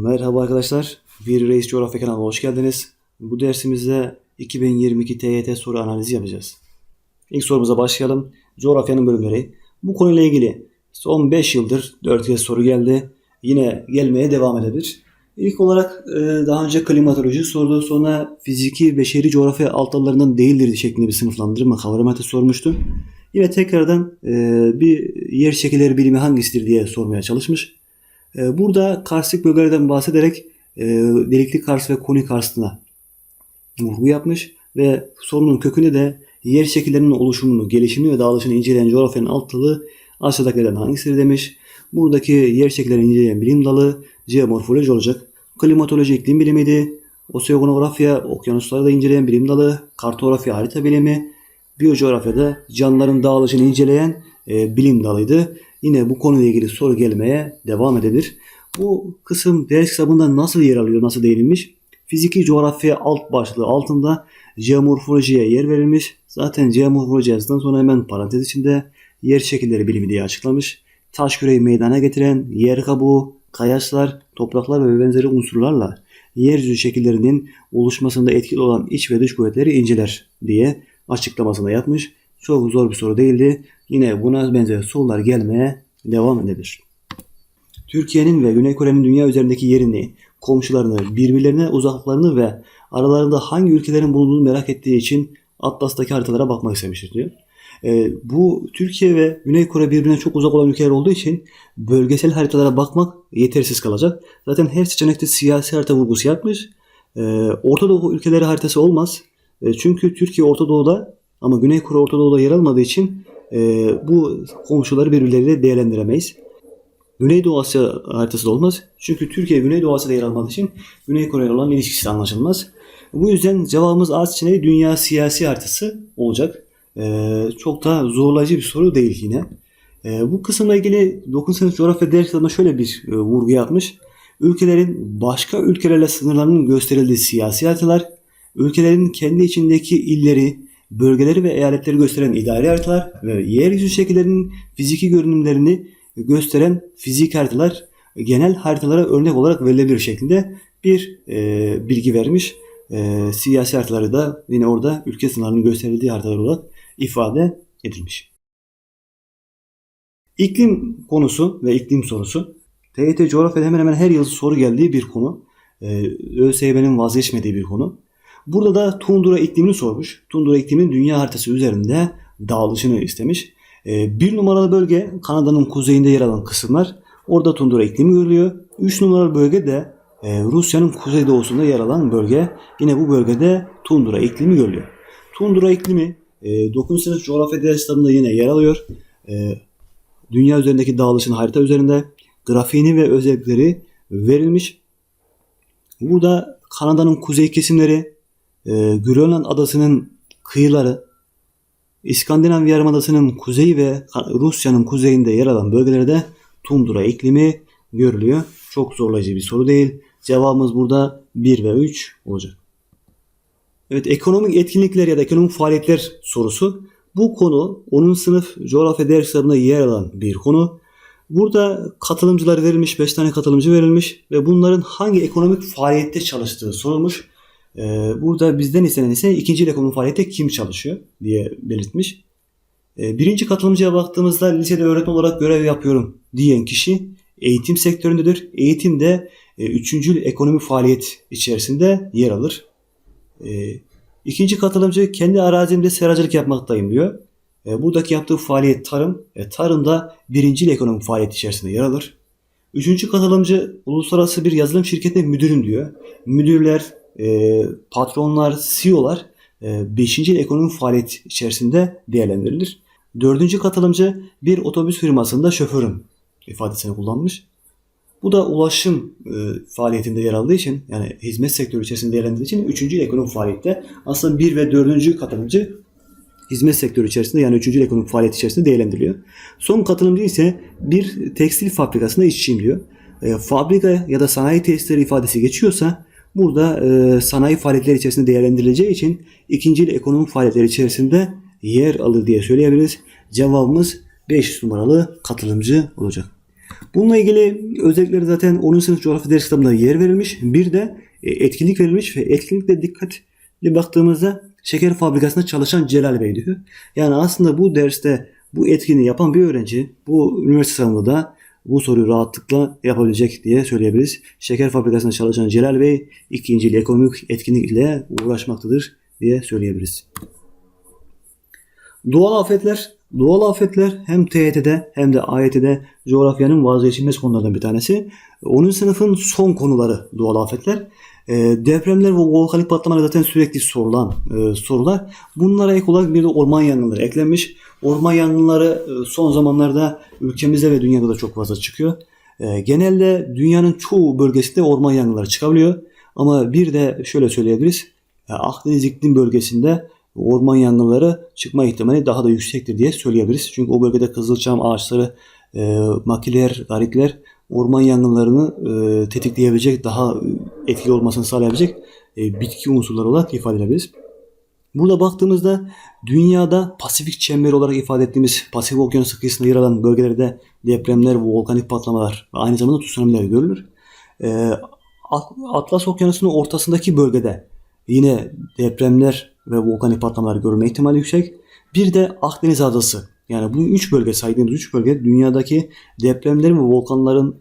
Merhaba arkadaşlar. Bir Reis Coğrafya kanalına hoş geldiniz. Bu dersimizde 2022 TYT soru analizi yapacağız. İlk sorumuza başlayalım. Coğrafyanın bölümleri. Bu konuyla ilgili son 5 yıldır 4 kez soru geldi. Yine gelmeye devam edebilir. İlk olarak e, daha önce klimatoloji sordu. Sonra fiziki beşeri coğrafya alt dallarından değildir şeklinde bir sınıflandırma kavramı sormuştu. Yine tekrardan e, bir yer şekilleri bilimi hangisidir diye sormaya çalışmış. E, Burada karstik bölgelerden bahsederek e, delikli kars ve konik karstına vurgu yapmış ve sorunun kökünde de yer şekillerinin oluşumunu, gelişimini ve dağılışını inceleyen coğrafyanın alt dalı aşağıdakilerden hangisidir demiş. Buradaki yer şekillerini inceleyen bilim dalı jeomorfoloji olacak. Klimatoloji iklim bilimiydi. Oseanografya okyanusları da inceleyen bilim dalı. Kartografya harita bilimi. Biyocoğrafyada canlıların dağılışını inceleyen e, bilim dalıydı. Yine bu konuyla ilgili soru gelmeye devam edebilir. Bu kısım ders kitabında nasıl yer alıyor, nasıl değinilmiş? Fiziki coğrafya alt başlığı altında jeomorfolojiye yer verilmiş. Zaten jeomorfoloji yazdıktan sonra hemen parantez içinde yer şekilleri bilimi diye açıklamış. Taş küreyi meydana getiren yer kabuğu, kayaçlar, topraklar ve benzeri unsurlarla yeryüzü şekillerinin oluşmasında etkili olan iç ve dış kuvvetleri inceler diye açıklamasında yapmış. Çok zor bir soru değildi. Yine buna benzer sorular gelmeye devam edebilir. Türkiye'nin ve Güney Kore'nin dünya üzerindeki yerini, komşularını, birbirlerine uzaklıklarını ve aralarında hangi ülkelerin bulunduğunu merak ettiği için Atlas'taki haritalara bakmak istemiştir diyor. Ee, bu Türkiye ve Güney Kore birbirine çok uzak olan ülkeler olduğu için bölgesel haritalara bakmak yetersiz kalacak. Zaten her seçenekte siyasi harita vurgusu yapmış. Ee, Orta Doğu ülkeleri haritası olmaz. E, çünkü Türkiye Orta Doğu'da ama Güney Kore Orta Doğu'da yer almadığı için e, bu komşuları birbirleriyle değerlendiremeyiz. Güneydoğu Asya haritası da olmaz. Çünkü Türkiye Güneydoğu Asya'da yer almadığı için Güney Kore ile olan ilişkisi anlaşılmaz. Bu yüzden cevabımız A seçeneği dünya siyasi haritası olacak. Ee, çok da zorlayıcı bir soru değil yine. Ee, bu kısımla ilgili 9. sınıf coğrafya ders kitabında şöyle bir e, vurgu yapmış. Ülkelerin başka ülkelerle sınırlarının gösterildiği siyasi haritalar, ülkelerin kendi içindeki illeri, bölgeleri ve eyaletleri gösteren idari haritalar ve yeryüzü şekillerinin fiziki görünümlerini gösteren fizik haritalar genel haritalara örnek olarak verilebilir şeklinde bir e, bilgi vermiş. E, siyasi haritaları da yine orada ülke sınırlarının gösterildiği haritalar olarak ifade edilmiş. İklim konusu ve iklim sorusu TYT coğrafyada hemen hemen her yıl soru geldiği bir konu. E, ÖSYM'nin vazgeçmediği bir konu. Burada da tundra iklimini sormuş. Tundra ikliminin dünya haritası üzerinde dağılışını istemiş. E, bir numaralı bölge Kanada'nın kuzeyinde yer alan kısımlar. Orada tundra iklimi görülüyor. Üç numaralı bölge de e, Rusya'nın kuzeydoğusunda yer alan bölge. Yine bu bölgede tundra iklimi görülüyor. Tundra iklimi e, 9. sınıf coğrafya ders kitabında yine yer alıyor. E, dünya üzerindeki dağılışın harita üzerinde grafiğini ve özellikleri verilmiş. Burada Kanada'nın kuzey kesimleri, e, Grönland adasının kıyıları, İskandinav Yarımadası'nın kuzeyi ve Rusya'nın kuzeyinde yer alan bölgelerde tundra iklimi görülüyor. Çok zorlayıcı bir soru değil. Cevabımız burada 1 ve 3 olacak. Evet ekonomik etkinlikler ya da ekonomik faaliyetler sorusu. Bu konu 10. sınıf coğrafya ders kitabında yer alan bir konu. Burada katılımcılar verilmiş, 5 tane katılımcı verilmiş ve bunların hangi ekonomik faaliyette çalıştığı sorulmuş. Ee, burada bizden istenen ise ikinci ekonomik faaliyette kim çalışıyor diye belirtmiş. Ee, birinci katılımcıya baktığımızda lisede öğretmen olarak görev yapıyorum diyen kişi eğitim sektöründedir. Eğitim de e, üçüncü ekonomik faaliyet içerisinde yer alır. Ee, ikinci katılımcı kendi arazimde seracılık yapmaktayım diyor. Buradaki yaptığı faaliyet tarım. Tarım da birinci ekonomik faaliyet içerisinde yer alır. Üçüncü katılımcı uluslararası bir yazılım şirketinde müdürüm diyor. Müdürler, e, patronlar, CEO'lar e, beşinci ekonomik faaliyet içerisinde değerlendirilir. Dördüncü katılımcı bir otobüs firmasında şoförüm ifadesini kullanmış. Bu da ulaşım e, faaliyetinde yer aldığı için yani hizmet sektörü içerisinde değerlendirildiği için üçüncü ekonomik faaliyette aslında bir ve dördüncü katılımcı hizmet sektörü içerisinde yani üçüncü ekonomik faaliyet içerisinde değerlendiriliyor. Son katılımcı ise bir tekstil fabrikasında işçiyim diyor. E, fabrika ya da sanayi tesisleri ifadesi geçiyorsa burada e, sanayi faaliyetleri içerisinde değerlendirileceği için ikinci ekonomik faaliyetler içerisinde yer alır diye söyleyebiliriz. Cevabımız 5 numaralı katılımcı olacak. Bununla ilgili özellikleri zaten 10. sınıf coğrafya ders kitabında yer verilmiş. Bir de e, etkinlik verilmiş ve etkinlikle dikkatli baktığımızda şeker fabrikasında çalışan Celal Bey diyor. Yani aslında bu derste bu etkinliği yapan bir öğrenci bu üniversite sınavında da bu soruyu rahatlıkla yapabilecek diye söyleyebiliriz. Şeker fabrikasında çalışan Celal Bey ikinci ekonomik etkinlik ile uğraşmaktadır diye söyleyebiliriz. Doğal afetler Doğal afetler hem TYT'de hem de AYT'de coğrafyanın vazgeçilmez konulardan bir tanesi. 10. sınıfın son konuları doğal afetler. E, depremler ve volkanik patlamalar zaten sürekli sorulan e, sorular. Bunlara ek olarak bir de orman yangınları eklenmiş. Orman yangınları e, son zamanlarda ülkemizde ve dünyada da çok fazla çıkıyor. E, genelde dünyanın çoğu bölgesinde orman yangınları çıkabiliyor. Ama bir de şöyle söyleyebiliriz. E, Akdeniz iklim bölgesinde orman yangınları çıkma ihtimali daha da yüksektir diye söyleyebiliriz. Çünkü o bölgede kızılçam ağaçları, makiler, garikler orman yangınlarını tetikleyebilecek, daha etkili olmasını sağlayabilecek bitki unsurları olarak ifade edebiliriz. Burada baktığımızda dünyada Pasifik çemberi olarak ifade ettiğimiz Pasifik Okyanusu kıyısında yer alan bölgelerde depremler, volkanik patlamalar ve aynı zamanda tsunamiler görülür. E, Atlas Okyanusu'nun ortasındaki bölgede yine depremler ve volkanik patlamalar görülme ihtimali yüksek. Bir de Akdeniz Adası. Yani bu üç bölge saydığımız üç bölge dünyadaki depremlerin ve volkanların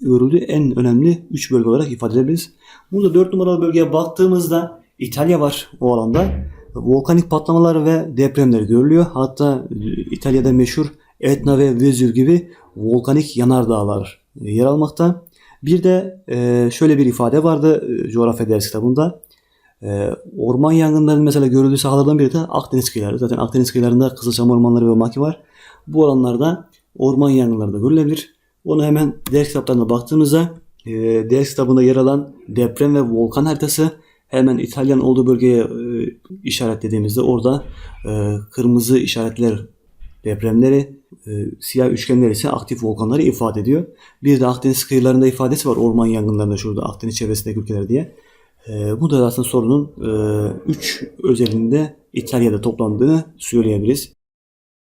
görüldüğü en önemli üç bölge olarak ifade edebiliriz. Burada dört numaralı bölgeye baktığımızda İtalya var o alanda. Volkanik patlamalar ve depremler görülüyor. Hatta İtalya'da meşhur Etna ve Vezüv gibi volkanik yanardağlar yer almakta. Bir de şöyle bir ifade vardı coğrafya ders kitabında. Orman yangınlarının mesela görüldüğü sahalardan biri de Akdeniz kıyıları. Zaten Akdeniz kıyılarında Kızılçam ormanları ve maki var. Bu alanlarda orman yangınları da görülebilir. Onu hemen ders kitaplarına baktığımızda e, ders kitabında yer alan deprem ve volkan haritası hemen İtalya'nın olduğu bölgeye e, işaretlediğimizde orada e, kırmızı işaretler depremleri, e, siyah üçgenler ise aktif volkanları ifade ediyor. Bir de Akdeniz kıyılarında ifadesi var orman yangınlarında şurada Akdeniz çevresindeki ülkeler diye. E, bu da aslında sorunun 3 e, özelinde İtalya'da toplandığını söyleyebiliriz.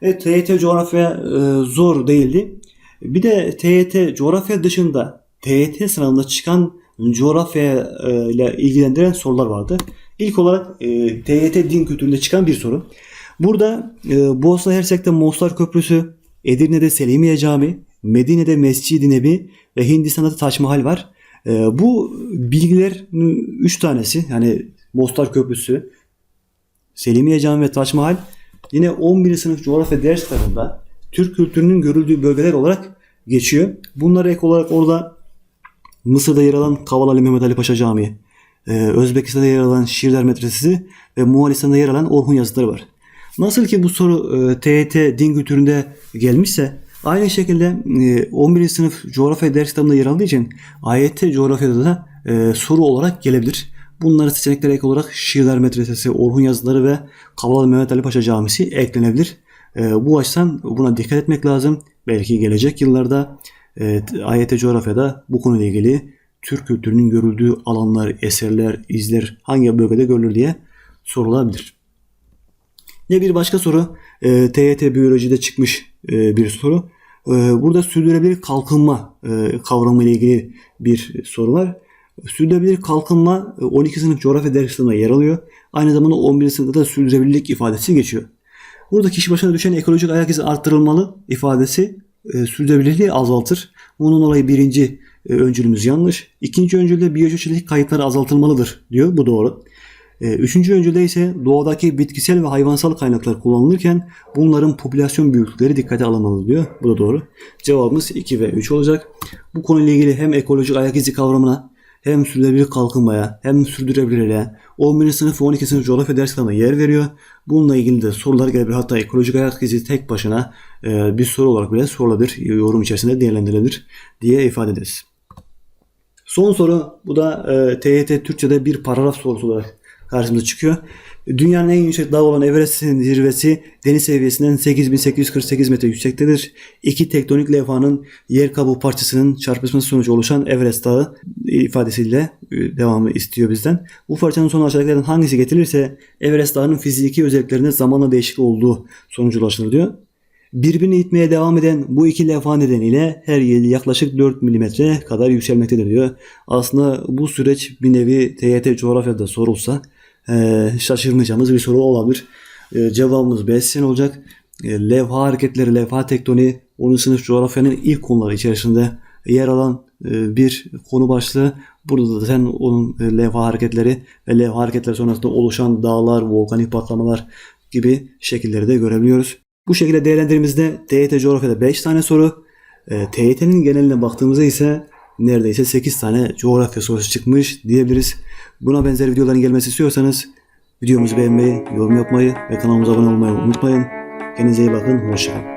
Evet, TYT coğrafya e, zor değildi. Bir de TYT coğrafya dışında TYT sınavında çıkan coğrafya e, ile ilgilendiren sorular vardı. İlk olarak e, TYT din kültüründe çıkan bir soru. Burada e, Bosna Hersek'te Mostar Köprüsü, Edirne'de Selimiye Camii, Medine'de Mescid-i Nebi ve Hindistan'da Taç Mahal var. E, bu bilgiler üç tanesi yani Mostar Köprüsü, Selimiye Camii ve Taç Mahal yine 11. sınıf coğrafya ders kitabında Türk kültürünün görüldüğü bölgeler olarak geçiyor. Bunlara ek olarak orada Mısır'da yer alan Kavalali Mehmet Ali Paşa Camii, e, Özbekistan'da yer alan Şiirler Medresesi ve Moğolistan'da yer alan Orhun yazıtları var. Nasıl ki bu soru e, TYT din kültüründe gelmişse Aynı şekilde 11. E, sınıf coğrafya ders kitabında yer aldığı için AYT coğrafyada da e, soru olarak gelebilir. Bunları seçeneklere ek olarak Şiirler Medresesi, Orhun Yazıları ve Kavalalı Mehmet Ali Paşa Camisi eklenebilir. E, bu açıdan buna dikkat etmek lazım. Belki gelecek yıllarda e, AYT coğrafyada bu konuyla ilgili Türk kültürünün görüldüğü alanlar, eserler, izler hangi bölgede görülür diye sorulabilir. Ne bir başka soru e, TYT biyolojide çıkmış e, bir soru. Ee, burada sürdürülebilir kalkınma e, kavramı ile ilgili bir soru var. Sürdürülebilir kalkınma 12 e, sınıf coğrafya dersinde yer alıyor. Aynı zamanda 11. sınıfta da sürdürülebilirlik ifadesi geçiyor. Burada kişi başına düşen ekolojik ayak izi arttırılmalı ifadesi e, sürdürülebilirliği azaltır. Bunun olayı birinci öncülümüz yanlış. İkinci öncülde biyoçeşitlilik kayıpları azaltılmalıdır diyor. Bu doğru. Ee, üçüncü öncülde ise doğadaki bitkisel ve hayvansal kaynaklar kullanılırken bunların popülasyon büyüklükleri dikkate alınmalı diyor. Bu da doğru. Cevabımız 2 ve 3 olacak. Bu konuyla ilgili hem ekolojik ayak izi kavramına hem sürdürülebilir kalkınmaya hem sürdürülebilirliğe 11. sınıf ve 12. sınıf coğrafya ders kitabına yer veriyor. Bununla ilgili de sorular gelebilir. Hatta ekolojik ayak izi tek başına e, bir soru olarak bile sorulabilir. Yorum içerisinde değerlendirilebilir diye ifade ederiz. Son soru bu da e, TYT Türkçe'de bir paragraf sorusu olarak karşımıza çıkıyor. Dünyanın en yüksek dağı olan Everest'in zirvesi deniz seviyesinden 8848 metre yüksektedir. İki tektonik levhanın yer kabuğu parçasının çarpışması sonucu oluşan Everest Dağı ifadesiyle e, devamı istiyor bizden. Bu parçanın sonu aşağıdakilerden hangisi getirilirse Everest Dağı'nın fiziki özelliklerinde zamanla değişik olduğu sonucu ulaşılır diyor. Birbirini itmeye devam eden bu iki levha nedeniyle her yıl yaklaşık 4 mm kadar yükselmektedir diyor. Aslında bu süreç bir nevi TYT coğrafyada sorulsa e, şaşırmayacağımız bir soru olabilir. E, cevabımız B seçeneği olacak. E, levha hareketleri, levha tektoniği 10. sınıf coğrafyanın ilk konuları içerisinde yer alan e, bir konu başlığı. Burada da sen onun e, levha hareketleri ve levha hareketleri sonrasında oluşan dağlar, volkanik patlamalar gibi şekilleri de görebiliyoruz. Bu şekilde değerlendirdiğimizde TYT coğrafyada 5 tane soru, e, TYT'nin geneline baktığımızda ise neredeyse 8 tane coğrafya sorusu çıkmış diyebiliriz. Buna benzer videoların gelmesi istiyorsanız videomuzu beğenmeyi, yorum yapmayı ve kanalımıza abone olmayı unutmayın. Kendinize iyi bakın, hoşçakalın.